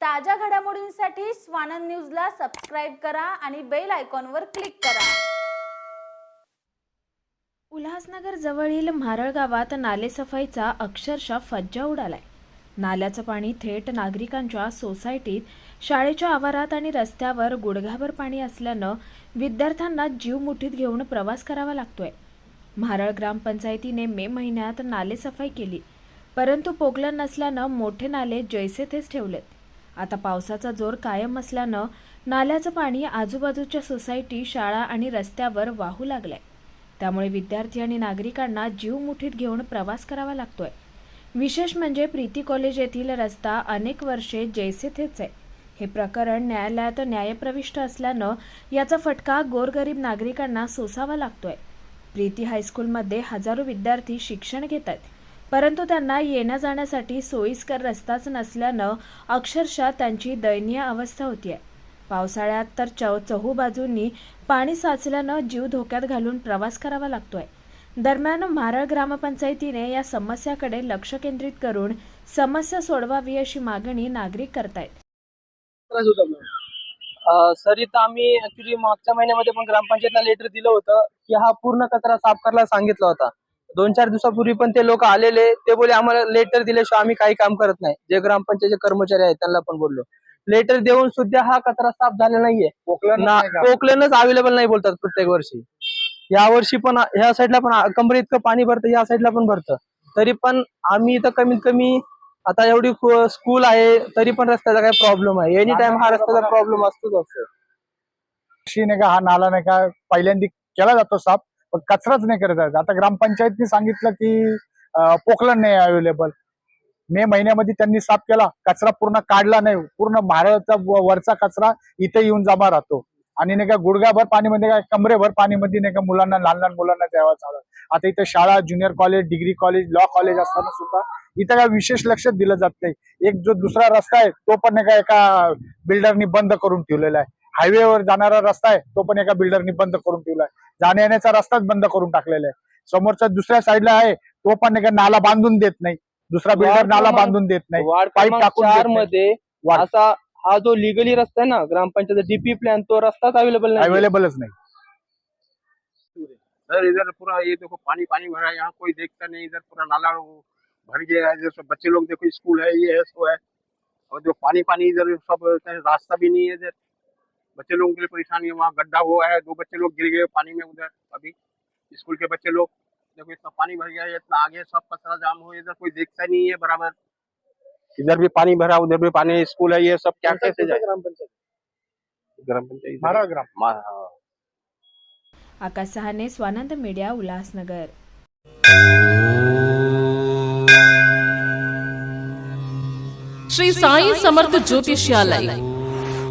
ताज्या घडामोडींसाठी स्वानंद न्यूजला सबस्क्राईब करा आणि बेल आयकॉनवर क्लिक करा. उल्हासनगर जवळील म्हारळ गावात नालेसफाईचा अक्षरशः फज्जा उडालाय. नाल्याचं पाणी थेट नागरिकांच्या सोसायटीत शाळेच्या आवारात आणि रस्त्यावर गुडघाभर पाणी असल्यानं विद्यार्थ्यांना जीव मुठीत घेऊन प्रवास करावा लागतोय. म्हारळ ग्रामपंचायतीने मे महिन्यात नालेसफाई केली परंतु पोगलं नसल्यानं मोठे नाले जैसे थेच ठेवलेत. आता पावसाचा जोर कायम असल्यानं नाल्याचं पाणी आजूबाजूच्या सोसायटी शाळा आणि रस्त्यावर वाहू लागलंय. त्यामुळे विद्यार्थी आणि नागरिकांना जीव मुठीत घेऊन प्रवास करावा लागतोय. विशेष म्हणजे प्रीती कॉलेज येथील रस्ता अनेक वर्षे जैसे थेच आहे. हे प्रकरण न्यायालयात न्यायप्रविष्ट असल्यानं याचा फटका गोरगरीब नागरिकांना सोसावा लागतोय. प्रीती हायस्कूलमध्ये हजारो विद्यार्थी शिक्षण घेत आहेत परंतु त्यांना येण्या जाण्यासाठी सोयीस्कर रस्ताच नसल्यानं अक्षरशः त्यांची दयनीय अवस्था होतीये. पावसाळ्यात तर चौ चहू बाजूंनी पाणी साचल्यानं जीव धोक्यात घालून प्रवास करावा लागतोय. दरम्यान मारळ ग्रामपंचायतीने या समस्याकडे लक्ष केंद्रित करून समस्या सोडवावी अशी मागणी नागरिक करतायत. सर इथं आम्ही ऍक्च्युली मागच्या महिन्यामध्ये पण ग्रामपंचायतला लेटर दिलं होतं की हा पूर्ण कचरा साफ करायला सांगितला होता. दोन चार दिवसापूर्वी पण ते लोक आलेले. ते बोले आम्हाला लेटर दिल्याशिवाय आम्ही काही काम करत नाही. जे ग्रामपंचायतचे कर्मचारी आहेत त्यांना पण बोललो. लेटर देऊन सुद्धा हा कचरा साफ झाला नाहीये. ना पोकलेनच अवेलेबल नाही बोलतात प्रत्येक वर्षी. या वर्षी पण ह्या साईडला पण कंपनी इतकं पाणी भरतं या साईडला पण भरतं. तरी पण आम्ही इथं कमीत कमी आता एवढी स्कूल आहे तरी पण रस्त्याचा काही प्रॉब्लेम आहे एनी टाइम हा रस्त्याचा प्रॉब्लेम असतोच असतो. वर्षी नाही का हा नाला नाही का पहिल्यांदा केला जातो साफ. पण कचराच नाही करत आहेत. आता ग्रामपंचायतनी सांगितलं की अं, नाही अवेलेबल मे महिन्यामध्ये त्यांनी साफ केला. कचरा पूर्ण काढला नाही. पूर्ण महाराळचा वरचा कचरा इथे येऊन जमा राहतो. आणि नाही का गुडघाभर पाणीमध्ये काय कमरेभर पाणीमध्ये नाही का मुलांना लहान लहान मुलांना द्यावा चालत. आता इथे शाळा junior college degree college law college असताना सुद्धा इथं काय विशेष लक्ष दिलं जात नाही. एक जो दुसरा रस्ता आहे तो पण नाही का एका बिल्डरनी बंद करून ठेवलेला आहे. हायवेवर जाणारा रस्ता आहे तो पण एका बिल्डरनी बंद करून ठेवला आहे. जाण्या येण्याचा रस्ताच बंद करून टाकलेला आहे. समोरच्या दुसऱ्या साईडला आहे तो पण नाही का नाला बांधून देत नाही. दुसरा बिल्डर नाला बांधून देत नाही. पाईप टाकून. मध्ये असा हा जो लिगली रस्ता आहे ना ग्रामपंचायत डीपी प्लॅन तो रस्ताच अवेलेबल नाही. अवेलेबलच नाही. सर इधर पूरा ये देखो पानी पानी भरा है यहाँ कोई देखता नहीं इधर पूरा नाला भर गया है सब बच्चे लोग देखो स्कूल है ये है सो है। और जो पानी पानी इधर सब रास्ता भी नहीं है इधर। बच्चे लोगों के लिए परेशानी है वहाँ गड्ढा हुआ है दो बच्चे लोग गिर गए पानी में उधर अभी। स्कूल के बच्चे लोग देखो इतना पानी भर गया है इतना आगे सब कचरा जाम हो इधर कोई देखता नहीं है बराबर। इधर भी पानी भरा उधर भी पानी स्कूल है ये सब क्या कैसे जाए? ग्राम पंचायत। ग्राम मा- हाँ। आकाश सहाने स्वानंद मीडिया उल्हासनगर श्री साई समर्थ ज्योतिषालय।